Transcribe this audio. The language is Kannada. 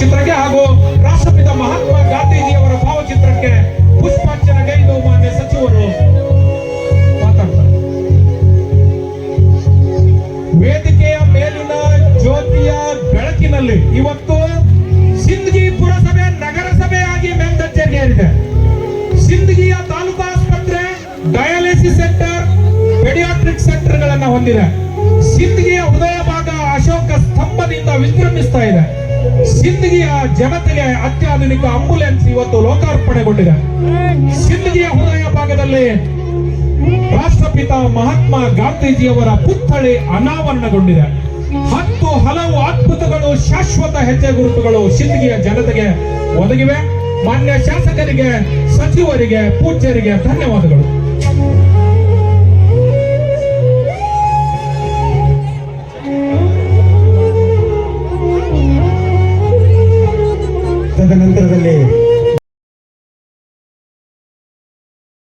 ಭಾವಚಿತ್ರಕ್ಕೆ ಹಾಗೂ ರಾಷ್ಟ್ರಪಿತ ಮಹಾತ್ಮ ಗಾಂಧೀಜಿಯವರ ಭಾವಚಿತ್ರಕ್ಕೆ ಪುಷ್ಪಾರ್ಚನ ಗೈದು ಮಾನ್ಯ ಸಚಿವರು ವೇದಿಕೆಯ ಮೇಲಿನ ಜ್ಯೋತಿಯ ಬೆಳಕಿನಲ್ಲಿ ಇವತ್ತು ಸಿಂದಗಿ ಪುರಸಭೆ ನಗರಸಭೆಯಾಗಿ ಮೇಲ್ದರ್ಜೆಗೇರಿದೆ ಸಿಂದಗಿಯ ತಾಲೂಕು ಆಸ್ಪತ್ರೆ ಡಯಾಲಿಸಿಸ್ ಸೆಂಟರ್, ಪೆಡಿಯಾಟ್ರಿಕ್ ಸೆಂಟರ್ ಗಳನ್ನ ಹೊಂದಿದೆ. ಸಿಂದಗಿಯ ಹೃದಯ ಭಾಗ ಅಶೋಕ ಸ್ತಂಭದಿಂದ ವಿಜೃಂಭಿಸ್ತಾ ಇದೆ. ಸಿಂದಗಿಯ ಜನತೆಗೆ ಅತ್ಯಾಧುನಿಕ ಆಂಬುಲೆನ್ಸ್ ಇವತ್ತು ಲೋಕಾರ್ಪಣೆಗೊಂಡಿದೆ. ಸಿಂದಗಿಯ ಹೃದಯ ಭಾಗದಲ್ಲಿ ರಾಷ್ಟ್ರಪಿತ ಮಹಾತ್ಮ ಗಾಂಧೀಜಿಯವರ ಪುತ್ಥಳಿ ಅನಾವರಣಗೊಂಡಿದೆ. ಹತ್ತು ಹಲವು ಅದ್ಭುತಗಳು, ಶಾಶ್ವತ ಹೆಜ್ಜೆ ಗುರುತುಗಳು ಸಿಂದಗಿಯ ಜನತೆಗೆ ಒದಗಿವೆ. ಮಾನ್ಯ ಶಾಸಕರಿಗೆ, ಸಚಿವರಿಗೆ, ಪೂಜ್ಯರಿಗೆ ಧನ್ಯವಾದಗಳು. ತದನಂತರದಲ್ಲಿ